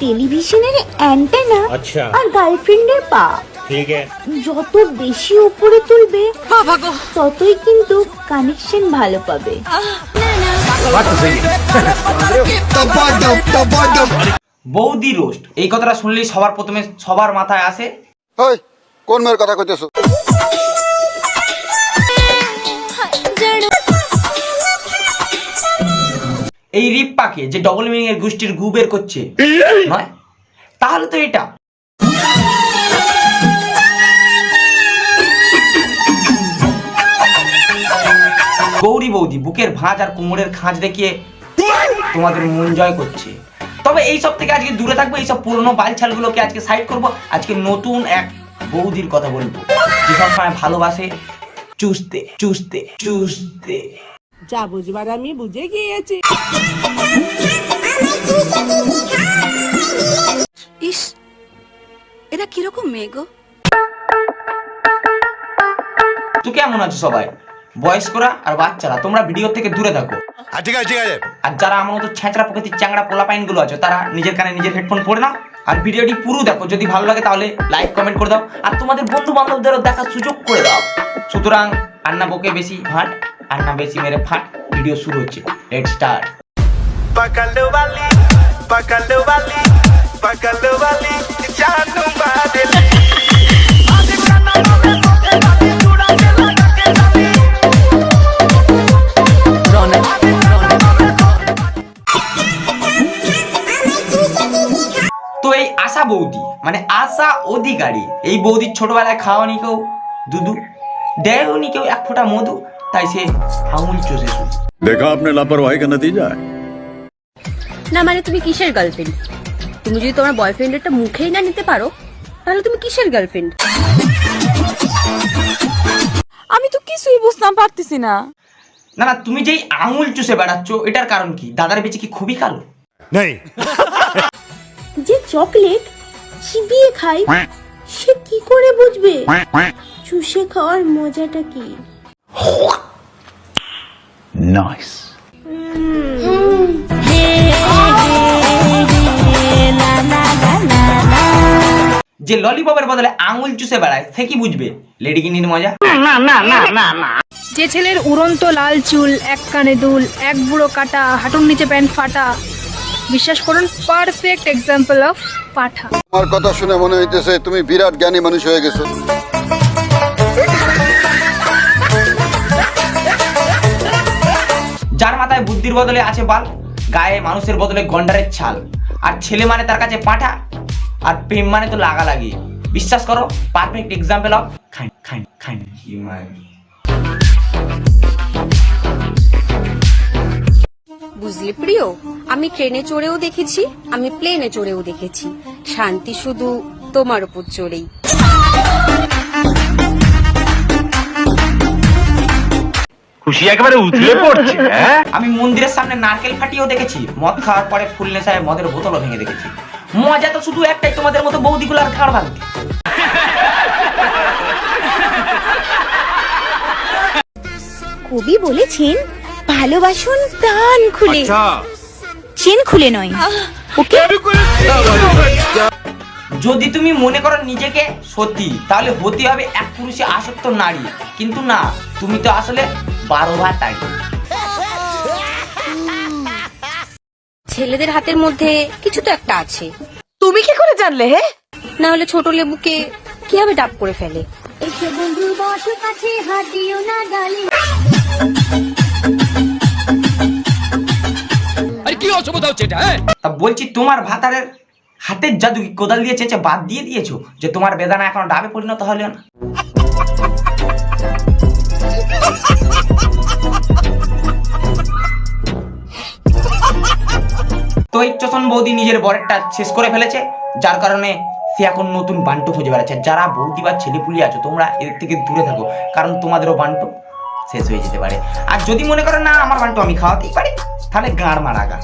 টেলিভিশনের অ্যান্টেনা আচ্ছা। আর গার্লফ্রেন্ডের পা। ঠিক যত বেশি উপরে তুলবে ততই কিন্তু কানেকশন ভালো পাবে। বৌদি রোস্ট এই কথাটা শুনলেই সবার প্রথমে সবার মাথায় আসে। কোন মেয়ের কথা কইতেছো? এই রিপ্পাকে যে ডবল মিনিং এর গোষ্ঠীর গু বের করছে নয়? তাহলে তো এটা। গৌরী বৌদি বুকের ভাঁজ আর কোমরের খাঁজ দেখিয়ে তোমাদের মন জয় করছে। তবে এই সব থেকে আজকে দূরে থাকব এইসব পুরনো বালছালগুলোকে আজকে সাইড করব আজকে নতুন এক বৌদির কথা বলব। যে সবসময় ভালোবাসে চুষতে চুষতে চুষতে। যা বুঝবার আমি বুঝে গিয়েছি। ইস এরা কীরকম মেয়ে গো? তো কেমন আছো সবাই? বয়স্করা আর বাচ্চারা তোমরা ভিডিও থেকে দূরে থাকো। ঠিক আছে ঠিক আছে। আর যারা আমার মতো ছেঁচড়া প্রকৃতির চ্যাংড়া পোলাপাইনগুলো আছে তারা নিজের কানে নিজের হেডফোন পরে নাও। আর ভিডিওটি পুরো দেখো যদি ভালো লাগে তাহলে লাইক কমেন্ট করে দাও। আর তোমাদের বন্ধু বান্ধবদেরও দেখার সুযোগ করে দাও। সুতরাং আন্না বকে বেশি ফাট আন্না বেশি মেরে ফাট ভিডিও শুরু হচ্ছে লেট স্টার্ট पकड़ वाली पकड़ वाली पकड़ वाली जानू बादली आज काना में सोते जाती चूड़ा से लगा के जाती তো এই আশা বৌদি মানে আশা অধিকারী এই বৌদির ছোটবেলায় খাওয়ানি কেউ দুধু দেয়নি কেউ এক ফোঁটা মধু তাই আঙুল চষে শুধু দেখা আপনার লাপরওয়াহি কা নতিজা না মানে তুমি কিসের গার্লফ্রেন্ড তুমি যদি তোমার বয়ফ্রেন্ডেরটা মুখেই না নিতে পারো তাহলে তুমি কিসের গার্লফ্রেন্ড আমি তো কিছুই বুঝতাম পারতেছি না। না না তুমি যেই আঙুল চুষে বেড়াচ্ছ এটার কারণ কি? দাদার বেঁচে কি খুবই কালো? নেই। যে চকলেট চিবিয়ে খাই সে কি করে বুঝবে? চুষে খাওয়ার মজাটা কি? যে ললিপপের বদলে আঙুল চুষে বেড়ায় সে কি বুঝবে? লেডি কিনির মজা? যে ছেলের উড়ন্ত লাল চুল এক কানে দুল এক বুড়ো কাটা হাঁটুর নিচে প্যান্ট ফাটা। বিশ্বাস করুন পারফেক্ট এক্সাম্পল অফ পাঠা। আমার কথা শুনে মনে হইতেছে তুমি বিরাট জ্ঞানী মানুষ হয়ে গেছো। যার মাথায় বুদ্ধির বদলে আছে বাল? গায়ে মানুষের বদলে গন্ডারের ছাল। আর ছেলে মানে তার কাছে পাঠা? আর প্রেম মানে তো লাগা লাগালাগি। বিশ্বাস করো পারফেক্ট এক্সাম্পল অফ খান খান হিউম্যান বুঝলে প্রিয়, আমি ট্রেনে চড়েও দেখেছি, আমি প্লেনে চড়েও দেখেছি। শান্তি শুধু তোমার উপর চড়েই। খুশি একেবারে উতলে পড়ছে হ্যাঁ? আমি মন্দিরের সামনে নারকেল ফাটিয়েও দেখেছি মদ খাওয়ার পরে ফুল নেশায় মদের বোতলও ভেঙে দেখেছি। মজা তো শুধু একটাই তোমাদের মতো বৌদিগুলো আর ঘাড় ভাঙতে কবি বলেছেন ভালোবাসুন প্রাণ খুলে। চেন খুলে নয়। ওকে? যদি তুমি মনে করো নিজেকে সতী তাহলে হতে হবে এক পুরুষে আসক্ত নারী। কিন্তু না তুমি তো আসলে বারো ভাতাই ছেলেদের হাতের মধ্যে কিছু তো একটা আছে। তুমি কি করে জানলে হে? না হলে ছোট লেবুকে কীভাবে ডাব করে ফেলে? তা বলছি তোমার ভাতারের হাতের জাদু কি কোদাল দিয়ে চেঁচে বাদ দিয়ে দিয়েছ? যে তোমার বেদানা এখন ডাবে পরিণত হলো না। চোষণ বৌদি নিজের বরেরটা শেষ করে ফেলেছে, যার কারণে সে এখন নতুন বান্টু খুঁজে বেড়াচ্ছে। যারা বৌদি বা ছেলেপুলি আছো, তোমরা এর থেকে দূরে থাকো, কারণ তোমাদেরও বান্টু শেষ হয়ে যেতে পারে। আর যদি মনে করো, না, আমার বান্টু আমি খাওয়াতেই পারি, তাহলে গাঁড় মারা গা।